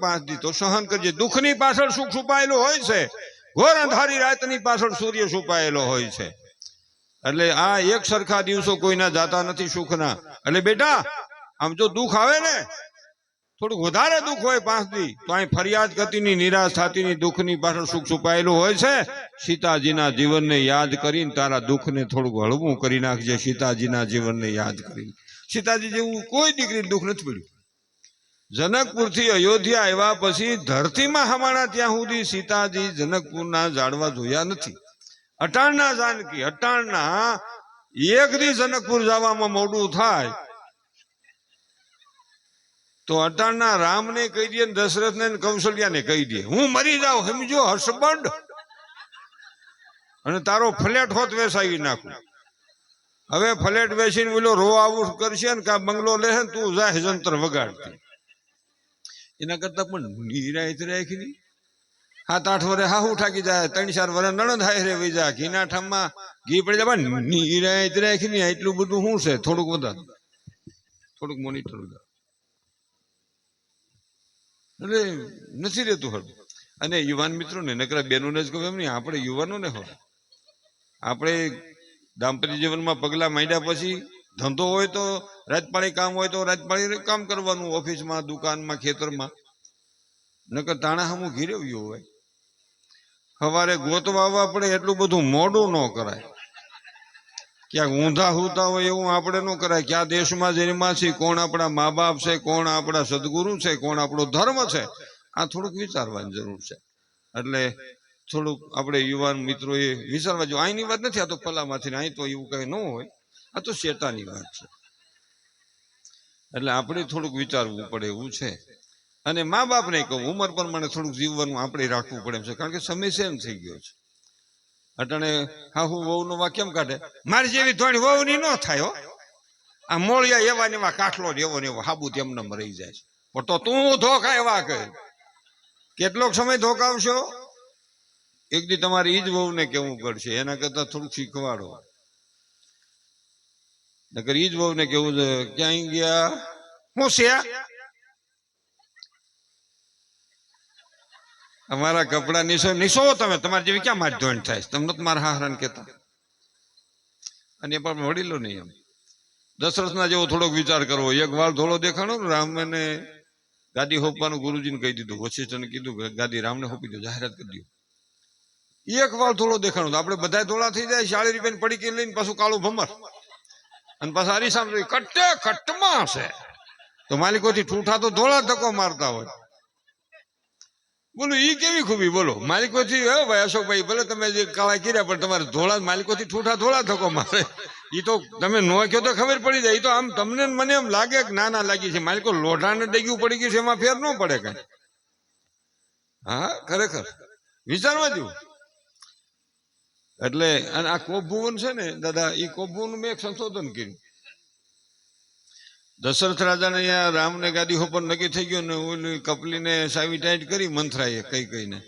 પાંચ દી તો સહન કરજે. દુઃખની પાછળ સુખ છુપાયેલું હોય છે. ઘોર અંધારી રાતની પાછળ સૂર્ય છુપાયેલો હોય છે. એટલે આ એક સરખા દિવસો કોઈના જાતા નથી સુખના. એટલે બેટા, આમ જો દુઃખ આવે ને, થોડુંક વધારે દુઃખ હોય પાંચ દી, તો અહીં ફરિયાદ ગતિની નિરાશ થતીની, દુઃખની પાછળ સુખ છુપાયેલું હોય છે. સીતાજીના જીવનને યાદ કરીને તારા દુઃખને થોડુંક હળવું કરી નાખજે. સીતાજીના જીવનને યાદ કરીને. સીતાજી જેવું કોઈ દીકરી દુઃખ નથી પડ્યું. જનકપુરથી અયોધ્યા આવ્યા પછી ધરતીમાં હમાણા ત્યાં સુધી સીતાજી જનકપુરના જાડવા જોયા નથી. અટાણના જાનકી, અટાણના એક દી જનકપુર જવામાં મોડું થાય. તો અટાણના રામને કહી દે ને દશરથને ને કહી દે, હું મરી જાઉં, સમજો, હસબન્ડ. અને તારો ફ્લેટ હોત વેસાવી નાખું. હવે ફ્લેટ વેચીને બોલો રો આવું કરશે ને કા બંગલો લેશે તું જાય જંતર વગાડતી. એના કરતા પણ નિરાયત રાખી સાત, આઠ વરે હાહુ ઠાકી જાય, ત્રણ, ચાર વરે નણંદ હાય રે વઈ જાય. ઘીના ઠામમાં ઘી પડી જાય નિરાયત રાખી ને એટલું બધું શું છે? થોડુંક વધારે. થોડુંક મોનિટર વધારે. એટલે નથી રહેતું હળવું અને યુવાન મિત્રોને, નકરા બેનોને જ કહું એમ નહીં, આપણે યુવાનોને હોય આપણે દાંપત્ય જીવનમાં પગલા માંડ્યા પછી ધંધો હોય તો રાતપાળી કામ હોય તો રાતપાળી કામ કરવાનું ઓફિસમાં, દુકાનમાં, ખેતરમાં. નકર તાણા હમું ઘીરવ્યું હોય. સવારે ગોતવા આવવા પડે એટલું બધું મોડું ન કરાય. ક્યાંક ઊંધા હુતા હોય એવું આપણે ન કરાય. ક્યાં દેશમાં જન્મા કોણ આપણા મા બાપ છે, કોણ આપણા સદગુરુ છે, કોણ આપણો ધર્મ છે, આ થોડુંક વિચારવાની જરૂર છે. એટલે થોડુંક આપણે યુવાન મિત્રોએ વિચારવા જો અહીંની વાત નથી, આ તો પલામાંથી અહીં તો એવું કઈ ન હોય. આ તો શેટાની વાત છે. એટલે આપણે થોડુંક વિચારવું પડે એવું છે. અને મા બાપને કહું, ઉંમર પ્રમાણે થોડુંક જીવવાનું આપણે રાખવું પડે એમ છે, કારણ કે સમય સેમ થઈ ગયો છે. અટાણે હાહુ વહુનો વા કેમ કાઢે, મારી જેવી ધોણી વહુની ન થાય હો. આ મોળિયા એવા ને એવા કાઠલો ને એવો ને એવો હાબુ તેમને રહી જાય છે. પણ તો તું ધોકા એવા કહે કેટલોક સમય ધોકાવશો? એક દી તમારે ઈ વહુને કેવું પડશે, એના કરતા થોડુંક શીખવાડો. નકર ઈ જ વહુને કેવું છે? ક્યાંય ગયા? હું છે અમારા કપડા નીસો નીસો તમે. તમારી જેવી ક્યાં મારી ધોણ થાય તમને તો મારા હાહરાને કહેતા. અને એ પણ વડીલો નહીં એમ. દશરથના જેવો થોડોક વિચાર કરવો. એક વાળ ધોળો દેખાણો ને રામને ગાદી હોપવાનું ગુરુજીને કહી દીધું. વશિષ્ઠને કીધું ગાદી રામને હોપી દો જાહેરાત કરી દો. એક વાળ ધોળો દેખાણો આપણે બધા ધોળા થઈ જાય ચાળી રૂપિયાની પડીકી લઈને પાછું કાળું ભમર. અને પાછા સાંભળી કટ્ટે, કટ્ટમાં હશે તો માલિકોથી ઠૂઠા તો ધોળા ધક્કો મારતા હોય. બોલો, ઈ કેવી ખૂબી? બોલો, માલિકોથી, હે ભાઈ અશોકભાઈ, ભલે તમે જે કાળા કર્યા, પણ તમારે ધોળા, માલિકોથી ઠૂઠા ધોળા ધક્કો મારે. ઈ તો તમે નો કહો તો ખબર પડી જાય. ઈ તો આમ તમને મને એમ લાગે કે ના ના લાગી છે. માલિકો લોઢાને ડગ્યું પડી ગયું છે, એમાં ફેર ન પડે કઈ. હા, ખરેખર. વિચારવા જેવું એટલે, અને આ કોપભુવન છે ને, દાદા એ કોપભુવન મેં એક સંશોધન કર્યું. દશરથ રાજાને અહીંયા રામને ગાદી ઉપર નક્કી થઈ ગયું ને ઓલી કપલીને સાવી ટાઈટ કરી મંથરાએ કઈ કઈને.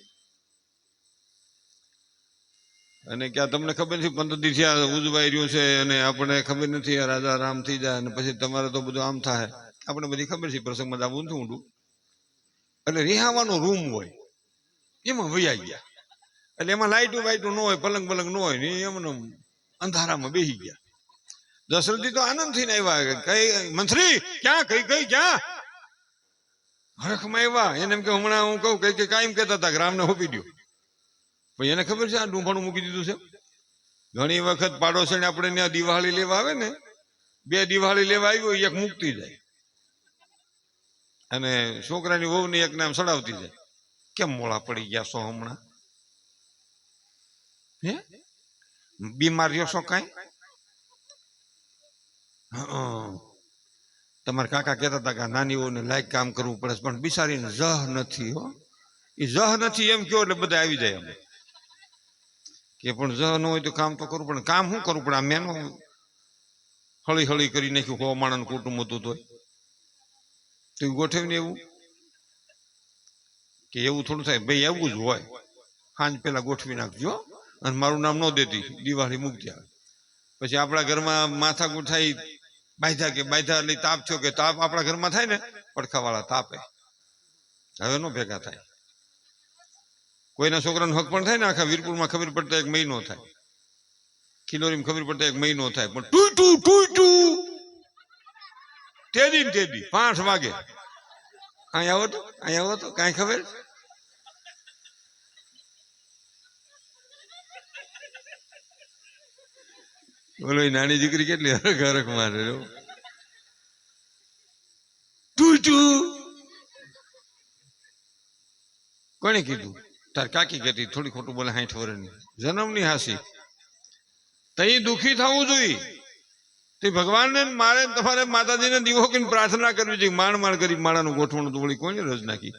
અને ક્યાં તમને ખબર નથી પંદર દી થયા ઉજવાઈ રહ્યું છે અને આપણે ખબર નથી, આ રાજા રામ થઈ જાય અને પછી તમારે તો બધું આમ થાય. આપણે બધી ખબર છે પ્રસંગમાં આવું ઊંધું ઊંડું એટલે રિહાવાનો રૂમ હોય, એમાં વૈયા ગયા. એટલે એમાં લાઈટું વાઈટું ન હોય, પલંગ પલંગ ન હોય ને એમને અંધારામાં બેસી ગયા. દશરથી તો આનંદ થઈને આવ્યા કઈ મંત્રી, ક્યાં, કઈ કઈ, ક્યાં? હરખમાં આવ્યા. એને એમ કે હમણાં હું કહું કઈ કઈ કાયમ કહેતા હતા રામને હોપી દો પણ એને ખબર છે આ ડુંભાણું મૂકી દીધું છે? ઘણી વખત પાડોશી આપણે ત્યાં દિવાળી લેવા આવે ને, બે દિવાળી લેવા આવ્યો એક મૂકતી જાય. અને છોકરાની વહુને એક નામ સડાવતી જાય. કેમ મોળા પડી ગયા છો હમણાં? હે? બીમાર રહ્યો છો કાંઈ. તમારા કાકા કહેતા હતા કે નાનીઓને લાયક કામ કરવું પડે પણ બિચારીને જહ નથી, હો. એ જહ નથી એમ કયો એટલે બધા આવી જાય અમે કે પણ જહ ન હોય તો કામ તો કરવું પડે. કામ શું કરવું પડે? આ મેનો હળી હળી કરી નાખ્યું હો માણસ કુટુંબ હતું તોય. તો ગોઠવ્યું ને એવું? કે એવું થોડું થાય. ભાઈ એવું જ હોય. સાંજ પેલા ગોઠવી નાખજો અને મારું નામ ન દેતી. દિવાળી મૂકતી પછી આપણા ઘરમાં માથાકૂટ થાય, બાંધ્યા કે બાંધ્યા એટલે તાપ થયો કે તાપ આપણા ઘરમાં થાય ને, પડખાવાળા તાપે. હવે નો ભેગા થાય. કોઈના છોકરાનો હક પણ થાય ને, આખા વીરપુરમાં ખબર પડતા એક મહિનો થાય. ખિલોરીમાં ખબર પડતા એક મહિનો થાય. પણ ટુ ટુ ટુ ટુ તેદી ને તેદી, પાંચ વાગે. અહીંયા આવો તો, અહીંયા આવો તો, કાંઈ ખબર? બોલો નાની દીકરી કેટલી હરખ હરખ મારે તું તું કોણે કીધું? તાર કાકી કહેતી, થોડી ખોટું બોલે, હાઠ વર્ષની જન્મની હાસી. તઈ દુખી થવું જોઈએ. તે ભગવાનને મારે તમારે માતાજીને દીવો કરીને પ્રાર્થના કરવી જોઈએ. માણ માણ કરી માળાનું ગોઠવણ તો વળી કોઈને રજ નાખી.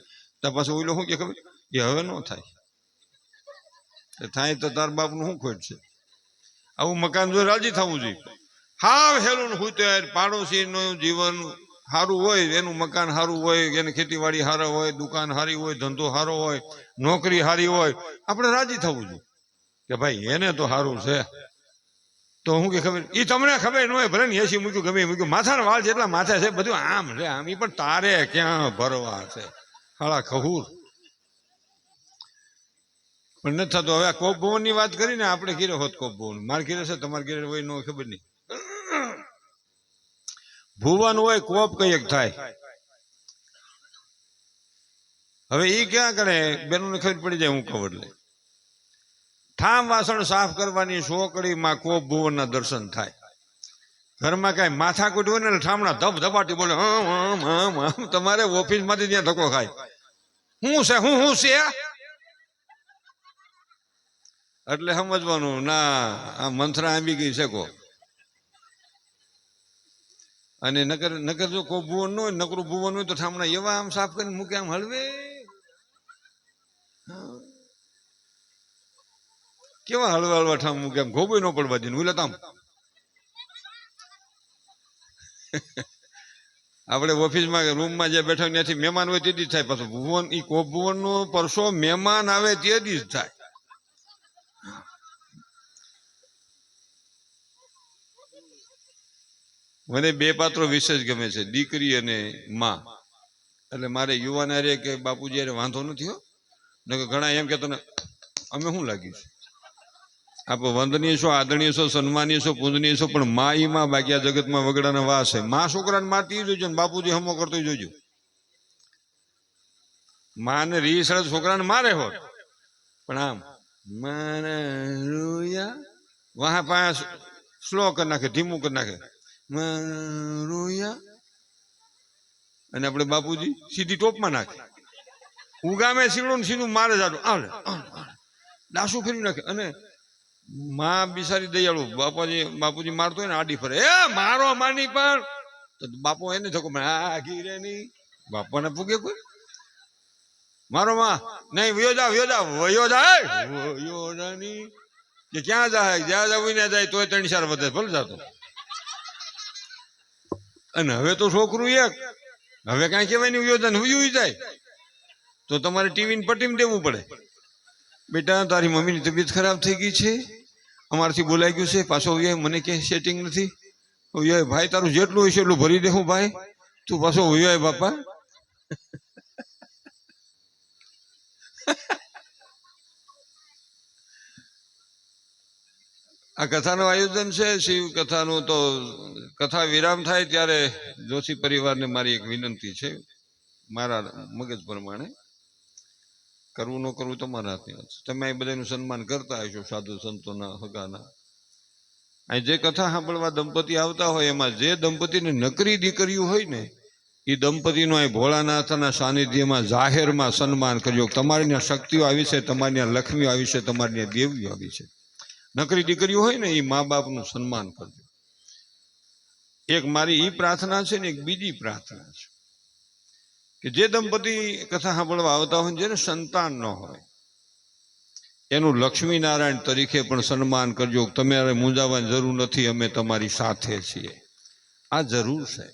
તો પાછું ઓઈલો શું કે ખબર? એ હવે ન થાય. થાય તો તાર બાપનું શું ખોટ છે? આવું મકાન જો રાજી થવું જોઈએ. હાવ હેલું હું ત્યારે પાડોશીનું જીવન સારું હોય, એનું મકાન સારું હોય, એની ખેતીવાડી સારા હોય, દુકાન સારી હોય, ધંધો સારો હોય, નોકરી સારી હોય, આપણે રાજી થવું જોઈએ. કે ભાઈ, એને તો સારું છે. તો હું કે ખબર એ તમને ખબર ન હોય, ભલે ને એસી મૂક્યું, ગમે મૂક્યું, માથાના વાળ જેટલા માથા છે, બધું આમ છે, આમ. એ પણ તારે ક્યાં ભરવા છે? હાળા ખહૂર. પણ નથી થતો. હવે આ કોપ ભવનની વાત કરીને આપણે ઘીરે હોત કોપ ભવન. માર ઘીરે છે, તમારે ઘીરે હોય ન ખબર નહીં. ભુવન હોય, કોપ કંઈક થાય. હવે ઈ ક્યાં કરે? બેનોને ખબર પડી જાય, હું ખબર લે ઠામ વાસણ સાફ કરવાની સોકડીમાં કોપ ભુવનના દર્શન થાય. ઘરમાં કાંઈ માથાકૂટ હોય ને ઠામણા ધબ ધબાટી બોલે હમ હમ હમ ત્યાં ધક્કો ખાય. હું છે, હું હું છે? એટલે સમજવાનું, ના, આ મંથરા આંબી ગઈ છે કો અને નકર નકર જો કોઈ ભુવન ન હોય, નકરું ભુવન હોય તો ઠામણા એવા આમ સાફ કરીને મૂકે, આમ હળવે. કેવા હળવા હળવા ઠામ મૂકે, આમ ગોબોય ન પડવા દે ઉલે આમ આપણે ઓફિસમાં, રૂમમાં જે બેઠા ત્યાંથી મહેમાન હોય તે જ થાય પાછું. ભુવન એ કોપ ભુવનનો પરસો, મહેમાન આવે તે જ થાય. મને બે પાત્રો વિશેષ ગમે છે, દીકરી અને માં. એટલે મારે યુવાન હારે કે બાપુજી અરે વાંધો નથી હો. કે ઘણા એમ કે તને, અમે શું લાગીશ આપ વંદનીય છો, આદરણીય છો, સન્માનીય છો, પૂજનીય છો, પણ મા ઈ માં બાકી આ જગતમાં વગડાના વાસ છે. મા છોકરાને મારતી જોજો ને, બાપુજી હમો કરતો જોજો. માને રીસ અડે છોકરાને મારે હોત. પણ આમ, મારા રૂયા, વહા પાસે સ્લો કરી નાખે, ધીમું કરી નાખે. અને આપણે બાપુજી સીધી ટોપમાં નાખે. ઉગામે સીવડો ને સીધું મારે જાડું. આલે ફેરવી નાખે. અને માં બિસારી દયાળુ. બાપાજી, બાપુજી મારતો હોય ને આડી ફરે. એ, મારો માની પણ. તો બાપો એને થકો મારે. આ ઘીરે નહીં. બાપાને પૂગે કોઈ? મારો માં. નહીં, વયો જા વયો જા, વયો જાય વયો કે ક્યાં જાય? જ્યાં જવું ને જાય. તોય ત્રણ ચાર વધે ભલે જાતો. અને હવે તો છોકરું એક. હવે કાંઈ કહેવાય નહીં હુયું જાય. તો તમારે ટીવીને પટીમ દેવું પડે. બેટા, તારી મમ્મીની તબિયત ખરાબ થઈ ગઈ છે. અમારથી બોલાઈ ગયું છે. પાછો વ્યય મને કે સેટિંગ નથી. વ્યય ભાઈ, તારું જેટલું હોય છે એટલું ભરી દે હું, ભાઈ. તું પાછો વ્યય બાપા. આ કથાનું આયોજન છે, શિવ કથાનું તો કથા વિરામ થાય ત્યારે જોશી પરિવારને મારી એક વિનંતી છે. મારા મગજ પ્રમાણે કરવું ન કરવું તમારા હાથની વાત તમે અહીં બધાનું સન્માન કરતા હશો, સાધુ સંતોના હગાના. અહીં જે કથા સાંભળવા દંપતી આવતા હોય, એમાં જે દંપતીને નકરી દીકરીઓ હોય ને, એ દંપતીનું અહીં ભોળાનાથના સાનિધ્યમાં જાહેરમાં સન્માન કર્યો. તમારી ત્યાં શક્તિઓ આવી છે તમારી લક્ષ્મીઓ આવી છે તમારી ત્યાં દેવીઓ આવી છે. નકરી દીકરીઓ હોય ને, એ મા બાપનું સન્માન કરજો. એક મારી એ પ્રાર્થના છે ને, એક બીજી પ્રાર્થના છે. કે જે દંપતી કથા સાંભળવા આવતા હોય જેને સંતાન ન હોય, એનું લક્ષ્મી નારાયણ તરીકે પણ સન્માન કરજો. તમારે મૂંઝાવાની જરૂર નથી, અમે તમારી સાથે છીએ. આ જરૂર છે.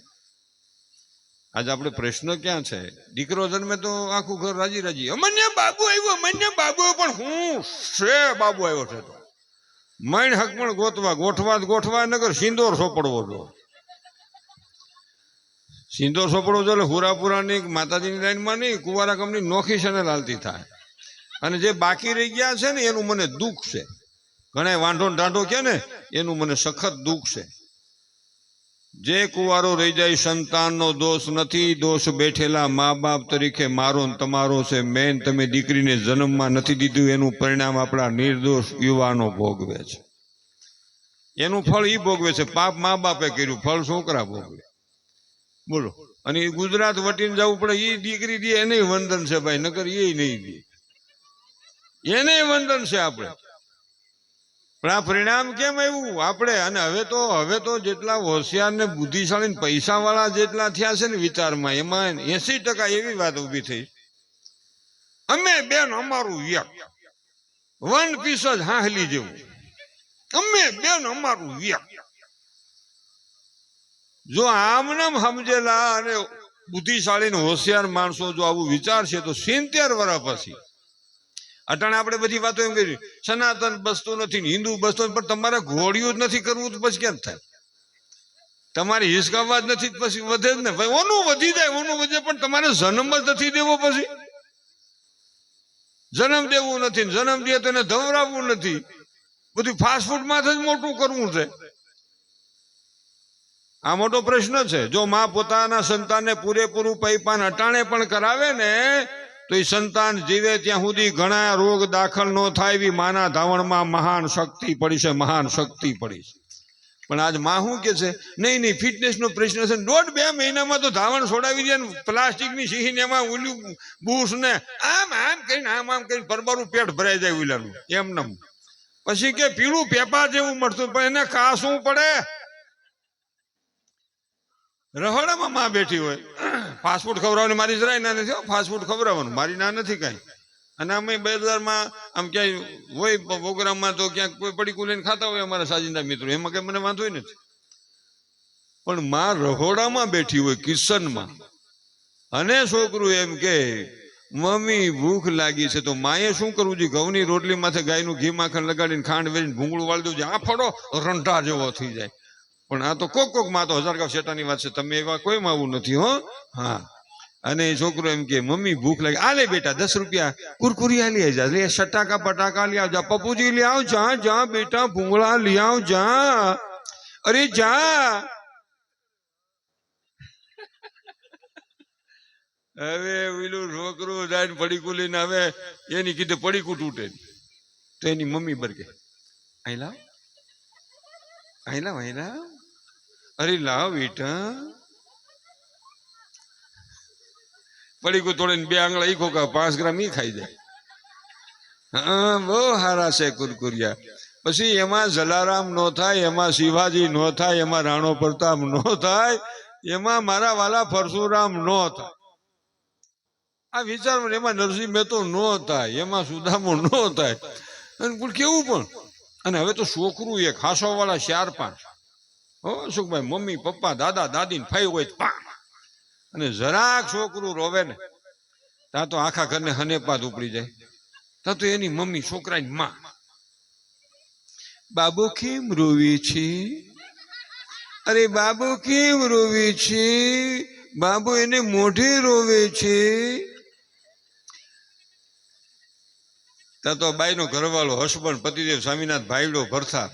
આજે આપણે પ્રશ્ન ક્યાં છે? દીકરો જન્મે તો આખું ઘર રાજી રાજી અમન્ય બાબુ આવ્યો, અમન્ય બાબુ પણ હું છે બાબુ આવ્યો છે તો. મૈણ પણ ગોતવા, ગોઠવા ગોઠવા નગર સિંદોર સોપડવો જો. સિંદોર સોપડવો જો એટલે હુરાપુરાની માતાજીની લાઈનમાં નહીં, કુવારા કંપની નોખી છે ને લાલતી થાય. અને જે બાકી રહી ગયા છે ને, એનું મને દુઃખ છે. ઘણા વાંઢો દાંઢો કે ને, એનું મને સખત દુઃખ છે. જે કુવારો રહી જાય સંતાનનો દોષ નથી. દોષ બેઠેલા મા બાપ તરીકે મારો ને તમારો છે. મેન તમે દીકરીને જન્મમાં નથી દીધું. એનું પરિણામ આપણા નિર્દોષ યુવાનો ભોગવે છે. એનું ફળ ઈ ભોગવે છે. પાપ મા બાપે કર્યું. ફળ છોકરા ભોગવે. બોલો. અને એ ગુજરાત વટીને જવું પડે. એ દીકરી દે એને વંદન છે ભાઈ. નકર એ નહીં દે. એને વંદન છે આપણે. પણ આ પરિણામ કેમ આવ્યું? આપણે અને હવે તો હવે તો જેટલા હોશિયાર ને બુદ્ધિશાળી પૈસાવાળા પૈસા વાળા જેટલા થયા છે ને વિચારમાં, એમાં એસી ટકા એવી વાત ઊભી થઈ. અમે બેન અમારું યક વન પીસ જ હાહલી જેવું. અમે બેન અમારું યક જો આમનામ સમજેલા અને બુદ્ધિશાળી હોશિયાર માણસો જો આવું વિચારશે તો સિત્તેર વર્ષ પછી અટાણે આપણે બધી વાતો એમ કરી સનાતન બસતું નથી હિન્દુ બસતું પણ તમારે ઘોડિયું જ નથી કરવું તો પછી કેમ થાય? તમારે હિસકાવવા જ નથી પછી વધે જ ને. ઓનું વધી જાય, ઓનું વધે, પણ તમારે જન્મ જ નથી દેવો પછી. જન્મ દેવું નથી જન્મ દે તો એને ધવરાવવું નથી. બધું ફાસ્ટ ફૂડમાંથી જ મોટું કરવું છે. આ મોટો પ્રશ્ન છે. જો માં પોતાના સંતાનને પૂરેપૂરું પૈપાન અટાણે પણ કરાવે ને તો એ સંતાન જીવે ત્યાં સુધી ઘણા રોગ દાખલ ન થાય એવી માના ધાવણમાં મહાન શક્તિ પડી છે, મહાન શક્તિ પડી છે. પણ આજમાં શું કે છે? નહીં નહીં ફિટનેસ નો પ્રશ્ન છે. દોઢ બે મહિનામાં તો ધાવણ છોડાવી દે ને પ્લાસ્ટિકની સીહીને એમાં ઉલ્યું બૂસ ને આમ આમ કરીને, આમ આમ કરીને પરબારું પેટ ભરાઈ જાય ઓલાનું એમ નમ. પછી કે પીળું પેપા જેવું મળતું, પણ એને કાસવું પડે. રહોડામાં માં બેઠી હોય. ફાસ્ટફૂડ ખવડાવવાની મારી જરાય ના નથી ફાસ્ટફૂડ ખવડાવવાનું. મારી ના નથી કાંઈ. અને અમે બજારમાં આમ ક્યાંય હોય પ્રોગ્રામમાં તો ક્યાંક કોઈ પડી લઈને ખાતા હોય અમારા સાજિંદા મિત્રો. એમાં કંઈ મને વાંધો નથી. પણ માં રહોડામાં બેઠી હોય કિશનમાં. અને છોકરું એમ કે, મમ્મી, ભૂખ લાગી છે. તો માએ શું કરવું જોઈએ? ઘઉંની રોટલી માથે ગાયનું ઘી માખણ લગાડીને ખાંડ વેરીને ભૂંગળું વાળી છે. આ ફળો રંટા જેવો થઈ જાય. પણ આ તો કોક કોકમાં તો હજાર ગાવ શેટાની વાત છે. તમે એવા કોઈમાં આવું નથી, હો? હા. અને છોકરો એમ કે, મમ્મી, ભૂખ લાગે. આ લે બેટા, દસ રૂપિયા. કુરકુરિયા લઈ જા લે, સટાકા પટાકા લઈ આવજા. પપ્પુજી, લઈ આવ જા જા, બેટા, ભૂંગળા લઈ આવ જા. અરે, જા. હવે પેલું છોકરું જાય પડીકું લઈને હવે એની કીધે પડીકું તૂટે. તો એની મમ્મી બરકે અહીં લાવ અહીં લાવ અહીં લાવ અરે લાવ બેટા પડીકું તોડીને બે આંગળા, ઈ ખોકા પાંચ ગ્રામ ઈ ખાઈ જાય. હા, બહુ હારા છે કુરકુરિયા. પછી એમાં જલારામ નો થાય, એમાં શિવાજી નો થાય, એમાં રાણો પ્રતાપ નો થાય, એમાં મારા વાલા પરશુરામ નો થાય. આ વિચાર એમાં નરસિંહ મહેતો નો થાય, એમાં સુદામો નો થાય. અને કેવું પણ? અને હવે તો છોકરું એક હાસો વાળા ચાર પાંચ સુખભાઈ, મમ્મી, પપ્પા, દાદા, દાદી ને ફાઈ હોય પા. અને જરાક છોકરું રોવે ને, ત્યાં તો આખા ઘરને હનેપાત ઉપડી જાય. ત્યાં તો એની મમ્મી છોકરાની માં. બાબુ કેમ રોવે છે? અરે બાબુ કેમ રોવે છે? બાબુ એને મોઢે રોવે છે. ત્યાં તો બાઈનો ઘરવાળો હસબન્ડ, પતિદેવ, સ્વામિનાથ ભાઈડો ભરથા.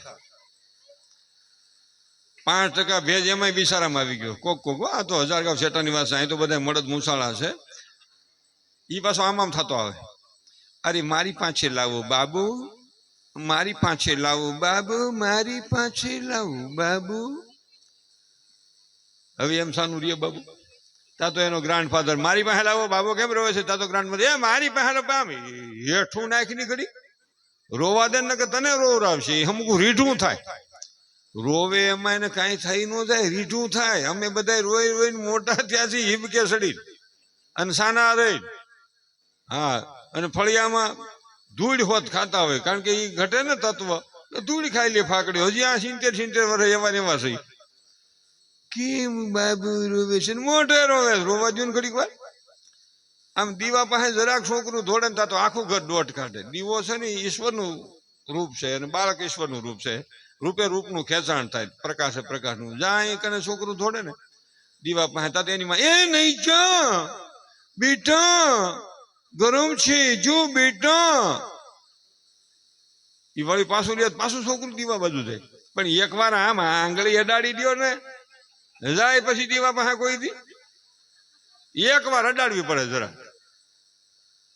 પાંચ ટકા ભેજ એમાંય બિચારામાં આવી ગયો. કોક કોક, આ તો હજાર ગાંવ શેટાની વાત છે અહીં તો બધા મળદ મુસાળા છે. ઈ પાછો આમ આમ થતો આવે. અરે, મારી પાસે લાવો બાબુ, મારી પાસે લાવો બાબુ, મારી પાસે લાવો બાબુ. હવે એમ સાનું રે બાબુ. તા તો એનો ગ્રાન્ડ ફાધર મારી પાસે લાવો બાબો, કેમ રોવે છે? તા તો ગ્રાન્ડ ફાધર એ મારી પાસે લાવો હેઠું નાખી નીકળી. રોવા દે ને કે તને રોવરાવશે હમકું રીઢું થાય. રોવે એમાં એને કાંઈ થઈ ન જાય, રીઢું થાય. અમે બધા રોઈ રોઈને મોટા ત્યાંથી હિબકે સડી અને સાના રહી. હા, અને ફળિયામાં ધૂળ હોત ખાતા હોય, કારણ કે એ ઘટે ને તત્વ. ધૂળ ખાઈ લે ફાકડી હજી આ સિત્તેર સિત્તેર વર્ષ એવા ને એવા છે. કેમ બાબુ રોવે છે મોટે રોવે રોવા દો ઘડીક વાર. આમ દીવા પાસે જરાક છોકરું ધોડે ને તો આખું ઘર દોઢ કાઢે. દીવો છે ને ઈશ્વરનું રૂપ છે અને બાળક ઈશ્વરનું રૂપ છે. રૂપે રૂપનું ખેંચાણ થાય, પ્રકાશે પ્રકાશનું. જ્યાં કને છોકરું થોડે ને, દીવા પાસે તા તો એની એ નહીં જા, બેટા, ગરમ છે, જો બેટા. એ વળી પાછું લે પાછું છોકરું દીવા બાજુ જાય. પણ એકવાર આમ આંગળી અડાડી દ્યો ને, જાય પછી દીવા પાસે કોઈ દી. એકવાર અડાડવી પડે જરા.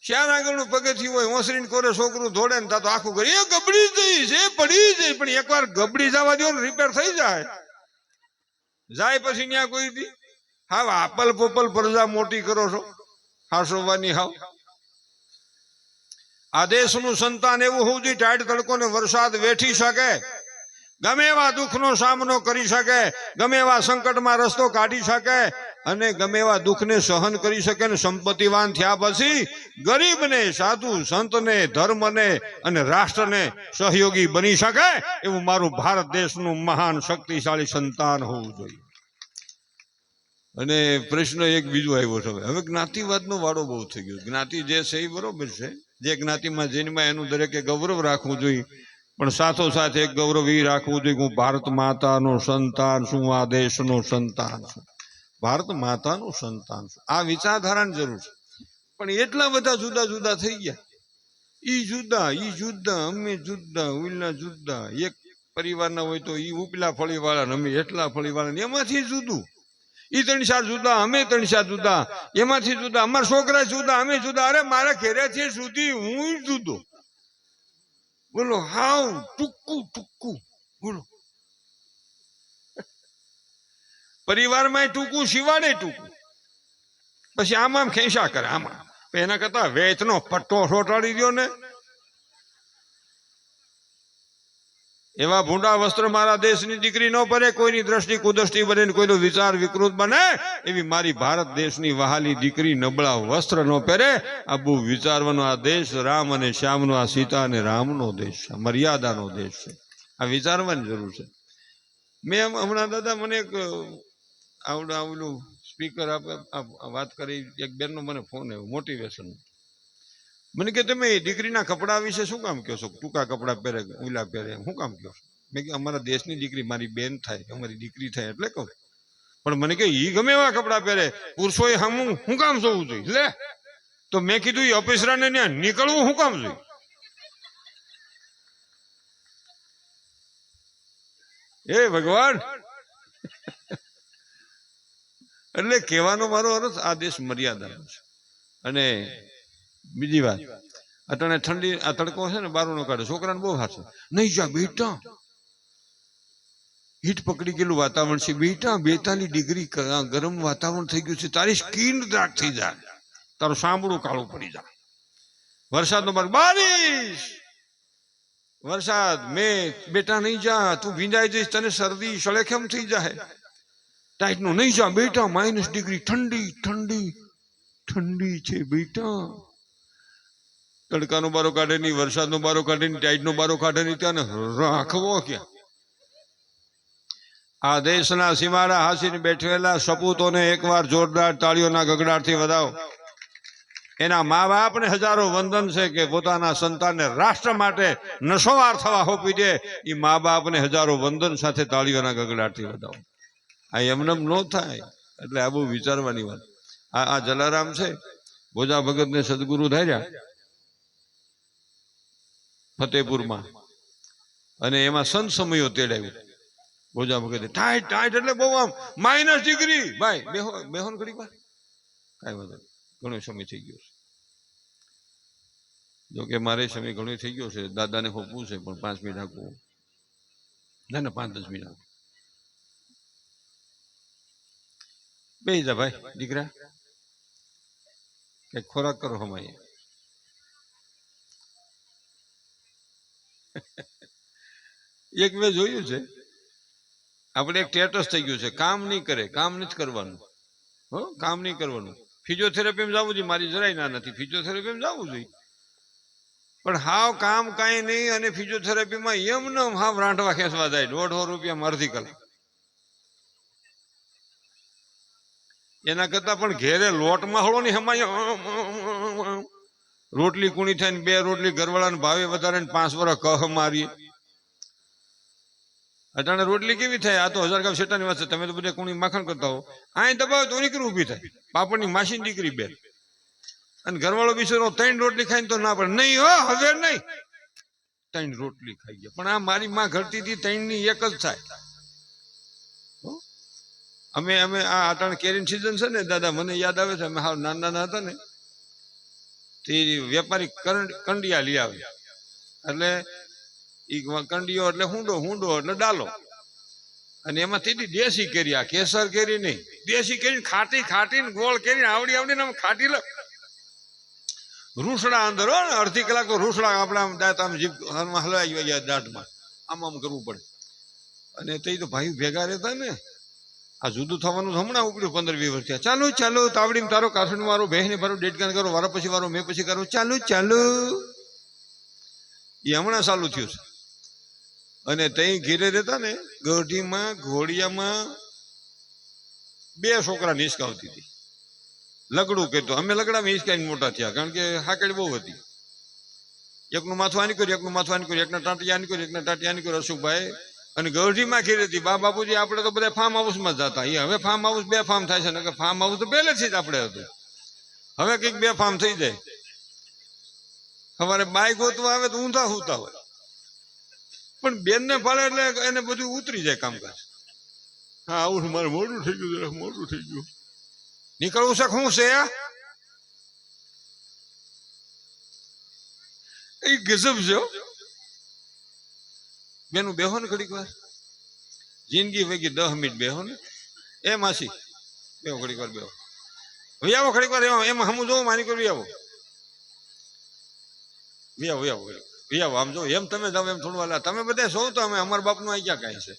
ચાર આગળનું પગથિયું હોય, ઓસરીને કોરે છોકરું ધોડે ને તો આખું ઘર, એ ગબડી જઈ છે, પડી જઈ, પણ એકવાર ગબડી જવા દો ને રિપેર થઈ જાય. જાય પછી ત્યાં કોઈ દી. હાવ આપલ પોપલ પ્રજા મોટી કરો છો, હાસોવાની હાવ. આ દેશનું સંતાન એવું હોવું જોઈએ ટાઈટ તડકો ને વરસાદ વેઠી શકે. ગમે એવા દુઃખનો સામનો કરી શકે, ગમે એવા સંકટમાં રસ્તો કાઢી શકે અને ગમે એવા દુઃખને સહન કરી શકે ને સંપત્તિવાન થયા પછી ગરીબને, સાધુ સંતને, ધર્મને અને રાષ્ટ્રને સહયોગી બની શકે એવું મારું ભારત દેશનું મહાન શક્તિશાળી સંતાન હોવું જોઈએ. અને પ્રશ્ન એક બીજો આવ્યો છે હવે. જ્ઞાતિવાદનો વાળો બહુ થઈ ગયો. જ્ઞાતિ જે છે એ બરોબર છે. જે જ્ઞાતિમાં જન્માય એનું દરેકે ગૌરવ રાખવું જોઈએ. પણ સાથોસાથ એક ગૌરવી રાખવું જોઈએ હું ભારત માતાનો સંતાન છું આ દેશનો સંતાન છું. ભારત માતાનું સંતાન છું. આ વિચારધારાની જરૂર છે. પણ એટલા બધા જુદા જુદા થઈ ગયા. ઈ જુદા ઈ જુદા, અમે જુદા ઉલના જુદા. એક પરિવારના હોય તો ઈ ઉપલા ફળીવાળા ને અમે એટલા ફળીવાળા એમાંથી જુદું. ઈ ત્રણ ચાર જુદા, અમે ત્રણ ચાર જુદા. એમાંથી જુદા. અમારા છોકરા જુદા, અમે જુદા. અરે મારા ઘેરેથી સુધી હું જુદો. બોલો હાવ ટૂંકું ટૂંકું બોલો પરિવારમાં ટૂંકું શિવાડે ટૂંકું પછી આમ આમ ખેંચા કરે આમાં એના કરતા વેચનો પટ્ટો સોટાડી દો ને એવા ભૂંડા વસ્ત્ર મારા દેશની દીકરી ન પહેરે કોઈની દ્રષ્ટિ કુદૃષ્ટિ બને કોઈનો વિચાર વિકૃત બને, એવી મારી ભારત દેશની વહાલી દીકરી નબળા વસ્ત્ર ન પહેરે. આ બહુ વિચારવાનો આ દેશ રામ અને શ્યામનો, આ સીતા અને રામનો દેશ છે મર્યાદાનો દેશ છે. આ વિચારવાની જરૂર છે. મેં હમણાં દાદા મને એક આવડું આવડું સ્પીકર આપે વાત કરી, એક બેનનો મને ફોન આવ્યો મોટિવેશન મને કે તમે દીકરીના કપડા વિશે શું કામ કહો છો? ટૂંકા કપડા પહેરે? ઉલા પહેરે? શું કામ કહો છો? મેં કે અમારા દેશની દીકરી મારી બેન થાય, અમારી દીકરી થાય એટલે કહું. પણ મને કે ઈ ગમે એવા કપડા પહેરે? પુરુષોએ હમું શું કામ જોવું જોઈએ? લે. તો મેં કીધું એ અપેસરાને ત્યાં નીકળવું શું કામ જોઈએ? એ ભગવાન! એટલે કહેવાનો મારો અર્થ આ દેશ મર્યાદાનો છે. અને બીજી વાત. અટાણે ઠંડી, આ તડકો છે ને બારણો કાઢે. છોકરાને બહુ હાથ નહીં જા, બેટા. હીટ પકડી ગયેલું વાતાવરણ છે. બેટા, બેતાલીસ ડિગ્રી ગરમ વાતાવરણ થઈ ગયું છે. તારી સ્કીન ડાર્ક થઈ જાય. તારું સાંભળું કાળું પડી જાય. વરસાદ નો બારીશ! વરસાદ મેં બેટા, નહીં જા. તું ભીંજાઈ જઈશ, તને શરદી સળેખેમ થઈ જાય. ટાઈટનું નહીં જા, બેટા. Minus degree. ઠંડી ઠંડી ઠંડી છે, બેટા. તડકાનો બારો કાઢે નહીં, વરસાદનો બારો કાઢે નહીં, ટાઈટનો બારો કાઢે નહીં, ત્યાં રાખવો ક્યાં? આ દેશના સીમાડા હાસીને બેઠેલા સપૂતોને એકવાર જોરદાર તાળીઓના ગગડાટથી વધાવો. એના મા બાપને હજારો વંદન છે કે પોતાના સંતાનને રાષ્ટ્ર માટે નશોવાર થવા હોપી દે. એ મા બાપને હજારો વંદન સાથે તાળીઓના ગગડાટથી વધાવો. આ એમનેમ ન થાય. એટલે આ બહુ વિચારવાની વાત. આ આ જલારામ છે, ભોજા ભગતને સદગુરુ ધાર્યા. ફતેપુરમાં અને એમાં સંત સમયો તેડાવ્યું. બોજા ભગતે ટાઈટ ટાઈટ એટલે બહુ આમ માઇનસ ડિગ્રી ભાઈ, બેહો, બેહોન ઘડી વાર. કાંઈ વાંધો. ઘણો સમય થઈ ગયો છે. જોકે મારે સમય ઘણો થઈ ગયો છે. દાદાને હોપવું છે પણ પાંચ મિનિટ આપવું ના ના, પાંચ દસ મિનિટ આપવું બે જા ભાઈ, દીકરા. કઈ ખોરાક કરો હમાય એક મેં જોયું છે. આપણે એક ટેટસ થઈ ગયું છે. કામ નહીં કરે, કામ નથી કરવાનું. હો, કામ નહીં કરવાનું. ફિઝિયોથેરાપીમાં જવું જોઈએ, મારી જરાય ના નથી. ફિઝિયોથેરાપીમાં જવું જોઈએ. પણ હાવ કામ કાંઈ નહીં અને ફિઝિયોથેરાપીમાં એમને હાવ રાંઠવા ખેંચવા જાય. દોઢસો રૂપિયા અડધી કલાક. એના કરતા પણ ઘેરે લોટમાં હળો ને હમાય રોટલી કુણી થાય ને બે રોટલી ઘરવાળાને ભાવે વધારે ને પાંચ વર્ષ કહ મારીએ. અટાણે રોટલી કેવી થાય? આ તો હજાર ગામ શેટાની વાત છે. તમે તો બધા કુણી માખણ કરતા હો. આય દબાવે તો નીકળી ઊભી થાય. પાપડની માસી દીકરી બેન. અને ઘરવાળો બિચારો ત્રણ રોટલી ખાઈને તો ના પડે. નહીં હો, હવે નહીં. ત્રણ રોટલી ખાઈ ગયા. પણ આ મારી માં ઘરતી હતી ત્રણની એક જ થાય? અમે અમે આ અટાણ કેરીન સિઝન છે ને, દાદા, મને યાદ આવે છે, અમે નાના નાના હતા ને. તે વેપારી કંડિયા લઈ આવે. એટલે એ કંડિયો એટલે હુંડો હુંડો એટલે ડાલો. અને એમાં તેથી દેશી કેરી, આ કેસર કેરી નહીં. દેશી કેરી ખાટી ખાટી ને ગોળ કેરી આવડી આવડી ને આમ ખાટી લે. રૂસડા અંદર હો ને, અડધી કલાક તો રૂસડા આપણા આમ દાંત આમ જીભ આમાં હલવાઈ ગયા દાંતમાં. આમ આમ કરવું પડે. અને તે તો ભાઈ ભેગા રહેતા ને આ જુદું થવાનું હમણાં ઉપડ્યું પંદર વીસ વર્ષ ચાલો ચાલો તાવડી તારો કાસણ મારો બહેને મારો ડેટકાન કરો, વારા પછી વારો, મેં પછી કરો. ચાલો ચાલો. એ હમણાં ચાલુ થયું છે. અને તઈ ઘેરે રહેતા ને ગઢીમાં, ઘોડિયામાં બે છોકરા નિષ્કાવતી હતી. લગડું કહેતો. અમે લગડામાં હિંચકાઈને મોટા થયા, કારણ કે હાકડી બહુ હતી. એકનું માથું આની કર્યું, એકનું માથું આની કર્યું, એકના ટાંટિયા આની કર્યું, એકના ટાંટિયા આની કર્યું. અશોકભાઈ અને ગૌરજીમાં ખીર હતી. બા બાપુજી આપણે તો બધા ફાર્મ હાઉસમાં જ જતા એ હવે ફાર્મ હાઉસ બે ફાર્મ થાય છે. ને ફાર્મ હાઉસ તો પહેલેથી જ આપણે હતું. હવે કંઈક બે ફાર્મ થઈ જાય. અમારે બાઈ ગોતવા આવે તો ઊંધા હોતા હોય. પણ બેન ને ફાળે એટલે એને બધું ઉતરી જાય કામકાજ. હા આવું મારે મોડું થઈ ગયું જરા મોડું થઈ ગયું. નીકળવું છે શું છે? એ ગજબ છે. બેનું બેહો ને ઘડીક વાર. જિંદગી વેગી દહ મિનિટ બેહો ને એ માસી બેહો ઘડીક વાર બેહો. વી આવો ઘડીક વાર એમાં- હમું જોઉં માની કરી આવો. વી આવો વી આવો વી આવો, આમ જો એમ તમે જાઓ એમ થોડું વાલા તમે બધા સૌ તો અમે. અમારા બાપનું આઈ ક્યાં કાંઈ છે?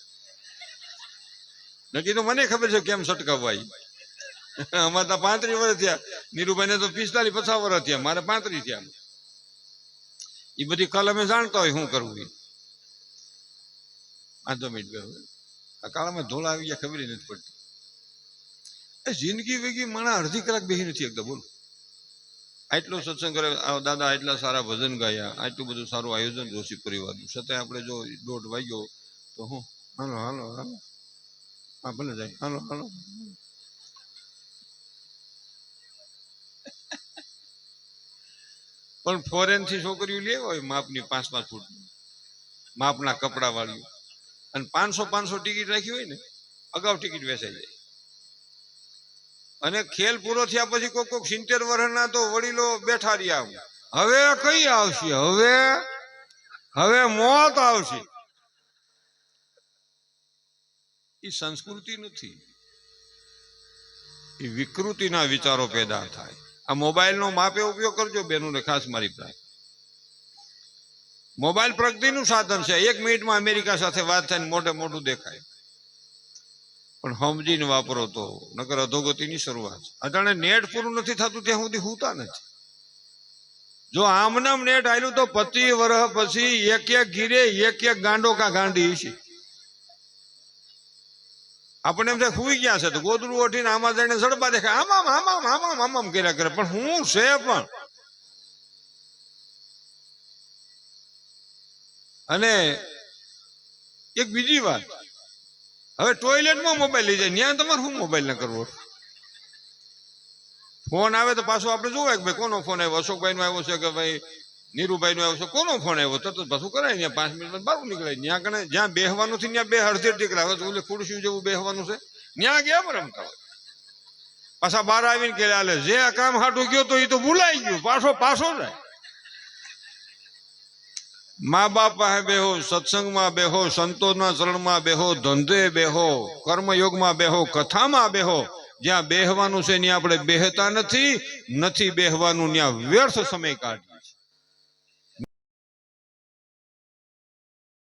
નક્કી તો મને ખબર છે કેમ સટકાવવા અમારે તો પાંત્રીસ વર્ષ થયા. નીરુભાઈ ને તો પિસ્તાલીસ, પચાસ વર્ષ થયા. મારે પાંત્રીસ થયા. એ બધી કલ અમે જાણતા હોય શું કરવું ઈ. પાંચ ગયો આ કાળામાં ધોળા આવી ગયા ખબર નથી પડતી. એ જિંદગી વેગી માણા અડધી કલાક બેહી નથી એકદમ બોલો. આટલો સત્સંગ કરે દાદા આટલા સારા ભજન ગાયા, આટલું બધું સારું આયોજન જોશી પરિવારનું. છતાંય આપણે જો દોઢ વાગ્યો, તો હું, હાલો હાલો હાલો. હા, ભલે જાય. હાલો હાલો. પણ ફોરેનથી છોકરીઓ લેવા હોય, માપની પાંચ પાંચ ફૂટ. માપના કપડા વાળી અને પાંચસો પાંચસો ટિકિટ રાખી હોય ને, અગાઉ ટિકિટ વેચાઈ જાય. અને ખેલ પૂરો થયા પછી કોક કોક સિત્તેર વર્ષના તો વડીલો બેઠા રહ્યા હવે કઈ આવશે? હવે હવે મોત આવશે. એ સંસ્કૃતિ નથી. એ વિકૃતિના વિચારો પેદા થાય. આ મોબાઈલનો માપે ઉપયોગ કરજો બેનોને ખાસ મારી પ્રાય મોબાઈલ પ્રગતિનું સાધન છે. એક મિનિટમાં અમેરિકા સાથે વાત થાય ને મોઢે મોઢું દેખાય. પણ સમજીને વાપરો તો, નકર અધોગતિની શરૂઆત અટાણે નેટ પૂરું નથી થતું ત્યાં સુધી હુતા નથી. જો આમનામ નેટ આવ્યું તો પચી વર્ષ પછી એક એક ગીરે, એક એક ગાંડો કા ગાંડી છે આપણે એમ થાય સુઈ ગયા છે તો ગોદડું ઓઠીને આમાં જઈને સડબા દેખાય. આમામ આમામ આમામ આમામ કર્યા કરે. પણ હું છે પણ અને એક બીજી વાત. હવે ટોયલેટમાં મોબાઈલ લઈ જાય. ત્યાં તમારે શું મોબાઈલ ના કરવો? ફોન આવે તો પાછો આપણે જોવાય કે ભાઈ કોનો ફોન આવ્યો? અશોકભાઈ નો આવ્યો છે કે ભાઈ નીરુભાઈ નો આવ્યો છે? કોનો ફોન આવ્યો? તરત પાછું કરાય, ત્યાં પાંચ મિનિટ બહાર નીકળાય. ત્યાં કણે જ્યાં બેહવાનું છે, ત્યાં બે અડધી અડધી કલાક. ઓલે ખુરશી જેવું બેહવાનું છે. ત્યાં ગયા રમતા હોય. પાછા બહાર આવીને કે જે કામ હાટું ગયો તો એ તો ભૂલાઈ ગયું. પાછો પાછો જાય. મા બાપ પાસે બેહો, સત્સંગમાં બેહો, સંતોના શરણમાં બેહો, ધંધે બેહો, કર્મયોગમાં બેહો, કથામાં બેહો. જ્યાં બેહવાનું છે, ત્યાં આપણે બેહતા નથી નથી બેહવાનું, ત્યાં વ્યર્થ સમય કાઢીએ.